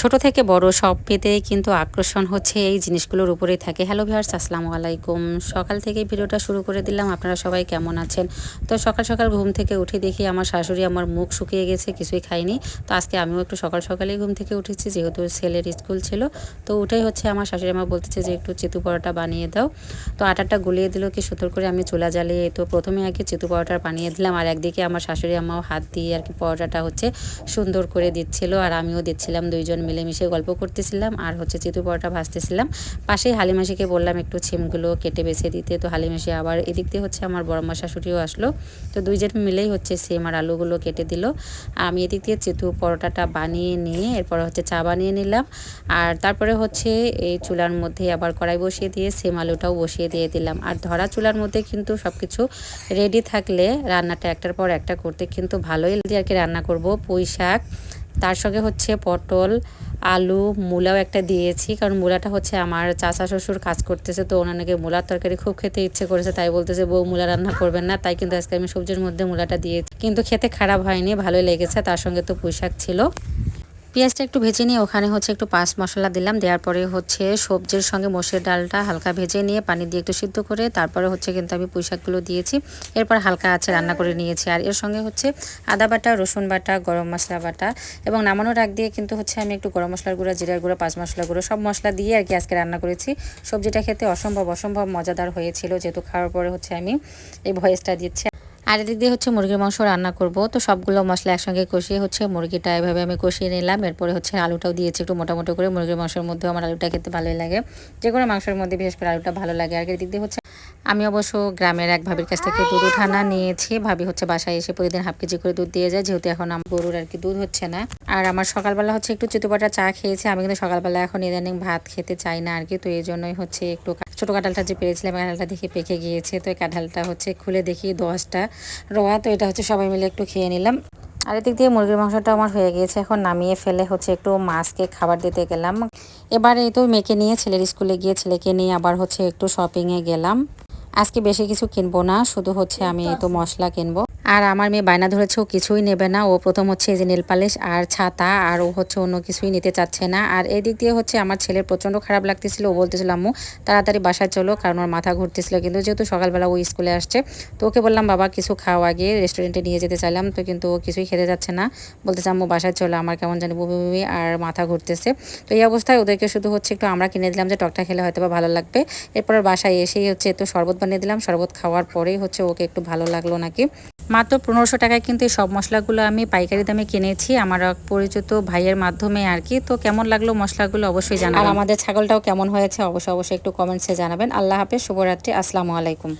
ছোট থেকে বড় সব পেতে কিন্তু আকর্ষণ হচ্ছে এই জিনিসগুলোর উপরেই থাকে। হ্যালো ভিউয়ার্স আসসালামু আলাইকুম। সকাল থেকে ভিডিওটা শুরু করে দিলাম। আপনারা সবাই কেমন আছেন? তো সকাল সকাল ঘুম থেকে উঠে দেখি আমার শাশুড়ি আমার মুখ শুকিয়ে গেছে, কিছুই খাইনি তো আজকে আমিও একটু সকাল সকালেই ঘুম থেকে উঠেছি, যেহেতু ছেলের স্কুল ছিল। তো উঠেই হচ্ছে আমার শাশুড়ি আমার বলতেছে যে, একটু চিতু পরোটা বানিয়ে দাও। তো আটাটা গুলিয়ে দিল কি সুন্দর করে আমি চুলা জ্বালিয়ে, তো প্রথমে আগে চিতু পরোটা বানিয়ে দিলাম। আর একদিকে আমার শাশুড়ি আমাও হাত দিয়ে আর কি পরোটাটা হচ্ছে সুন্দর করে দিচ্ছিল। আর আমিও দিচ্ছিলাম দুইজন মিলেমিশে গল্প করতেছিলাম, আর হচ্ছে চিতু পরোটা ভাজতেছিলাম। পাশেই হালিমাসিকে বললাম, একটু ছিমগুলো কেটে বেছে দিতে। তো হালিমাসি আবার এদিক দিয়ে হচ্ছে আমার বড় মা শাশুড়িও আসলো। তো দুইজন মিলেই হচ্ছে সেম আর আলুগুলো কেটে দিল। আমি এদিক দিয়ে চিতু পরোটাটা বানিয়ে নিয়ে এরপর হচ্ছে চা বানিয়ে নিলাম। আর তারপরে হচ্ছে এই চুলার মধ্যে আবার কড়াই বসিয়ে দিয়ে সেম আলুটাও বসিয়ে দিয়ে দিলাম। আর ধরা চুলার মধ্যে কিন্তু সব কিছু রেডি থাকলে রান্নাটা একটার পর একটা করতে কিন্তু ভালোই আর কি রান্না করব। পুঁই শাক তার সঙ্গে হচ্ছে পটল, আলু, মূলাও একটা দিয়েছি। কারণ মূলাটা হচ্ছে আমার চাচা শ্বশুর কাজ করতেছে, তো ওনাকে মূলার তরকারি খুব খেতে ইচ্ছে করেছে, তাই বলতেছে, বউ, মূলা রান্না করবেন না। তাই কিন্তু আজকে আমি সবজির মধ্যে মূলাটা দিয়েছি। কিন্তু খেতে খারাপ হয়নি, ভালোই লেগেছে, তার সঙ্গে তো পুঁইশাক ছিল। পেঁয়াজটা একটু ভেজে নিয়ে ওখানে হচ্ছে একটু পাঁচ মশলা দিলাম, দেওয়ার পরে হচ্ছে সবজির সঙ্গে মসুর ডালটা হালকা ভেজে নিয়ে পানি দিয়ে একটু সিদ্ধ করে তারপরে হচ্ছে কিন্তু আমি পুঁইশাকগুলো দিয়েছি, এরপর হালকা আছে রান্না করে নিয়েছি। আর এর সঙ্গে হচ্ছে আদা বাটা, রসুন বাটা, গরম মশলা বাটা এবং নামানোর আগ দিয়ে কিন্তু হচ্ছে আমি একটু গরম মশলার গুঁড়ো, জিরার গুঁড়ো, পাঁচ মশলা গুঁড়ো সব মশলা দিয়ে আর কি আজকে রান্না করেছি। সবজিটা খেতে অসম্ভব অসম্ভব মজাদার হয়েছিল যেহেতু খাওয়ার পরে হচ্ছে আমি এই ভয়েসটা দিচ্ছি। আর এদিক দিয়ে হচ্ছে মুরগির মাংস রান্না করব। তো সবগুলো মশলা একসঙ্গে কষিয়ে হচ্ছে মুরগিটা এভাবে আমি কষিয়ে নিলাম। এরপরে হচ্ছে আলুটাও দিয়েছি একটু মোটামুটি করে। মুরগির মাংসের মধ্যেও আমার আলুটা খেতে ভালোই লাগে। যে কোনো মাংসের মধ্যে বিশেষ করে আলুটা ভালো লাগে। আর এদিক দিয়ে হচ্ছে আমি অবশ্য গ্রামের এক ভাবির কাছ থেকে দুধ উঠানা নিয়েছি। ভাবি হচ্ছে বাসায় এসে প্রতিদিন হাফ কেজি করে দুধ দিয়ে যায়। যেহেতু এখন আমার গরুর আর কি দুধ হচ্ছে না। আর আমার সকালবেলা হচ্ছে একটু চিতুপাটা চা খেয়েছি। আমি কিন্তু সকালবেলা এখন ইদানিং ভাত খেতে চাই না আর কি। তো এই জন্যই হচ্ছে একটু ছোটো কাঁঠালটা যে পেরেছিলাম, কাঁঠালটা দেখে পেকে গিয়েছে। তো এই কাঁঠালটা হচ্ছে খুলে দেখি দশটা রোয়া। তো এটা হচ্ছে সবাই মিলে একটু খেয়ে নিলাম। আর এদিক দিয়ে মুরগির মাংসটা আমার হয়ে গিয়েছে। এখন নামিয়ে ফেলে হচ্ছে একটু মাছকে খাবার দিতে গেলাম। এবার তো মেয়েকে নিয়ে ছেলের স্কুলে গিয়ে ছেলেকে নিয়ে আবার হচ্ছে একটু শপিংয়ে গেলাম। আজকে বেশি কিছু কিনবো না, শুধু হচ্ছে আমি এই তো মশলা কিনবো। আর আমার মেয়ে বায়না ধরেছে, ও কিছুই নেবে না। ও প্রথম হচ্ছে এই যে নীল পালিশ আর ছাতা, আর ও হচ্ছে অন্য কিছুই নিতে চাচ্ছে না। আর এই দিক দিয়ে হচ্ছে আমার ছেলের প্রচণ্ড খারাপ লাগতেছিল। ও বলতেছিল, আম্মু, তাড়াতাড়ি বাসায় চলো, কারণ ওর মাথা ঘুরতেছিল। কিন্তু যেহেতু সকালবেলা ও স্কুলে আসছে, তো ওকে বললাম, বাবা, কিছু খাওয়া আগে রেস্টুরেন্টে নিয়ে যেতে চাইলাম। তো কিন্তু ও কিছুই খেতে যাচ্ছে না। বলতেছে, আম্মু, বাসায় চলো, আমার কেমন জানি বুবি বুবি আর মাথা ঘুরতেছে। তো এই অবস্থায় ওদেরকে শুধু হচ্ছে একটু আমরা কিনে দিলাম যে, টকটা খেলে হয়তো বা ভালো লাগবে। এরপর বাসায় এসেই হচ্ছে একটু শরবত বানিয়ে দিলাম। শরবত খাওয়ার পরেই হচ্ছে ওকে একটু ভালো লাগল নাকি। মাত্র পনেরোশো টাকায় কিন্তু এই সব মশলাগুলো আমি পাইকারি দামে কিনেছি আমার পরিচিত ভাইয়ের মাধ্যমে আর কি। তো কেমন লাগল মশলাগুলো অবশ্যই জানাবেন। আর আমাদের ছাগলটাও কেমন হয়েছে অবশ্যই অবশ্যই একটু কমেন্টসে জানাবেন। আল্লাহ হাফেজ শুভরাত্রি আসসালামু আলাইকুম।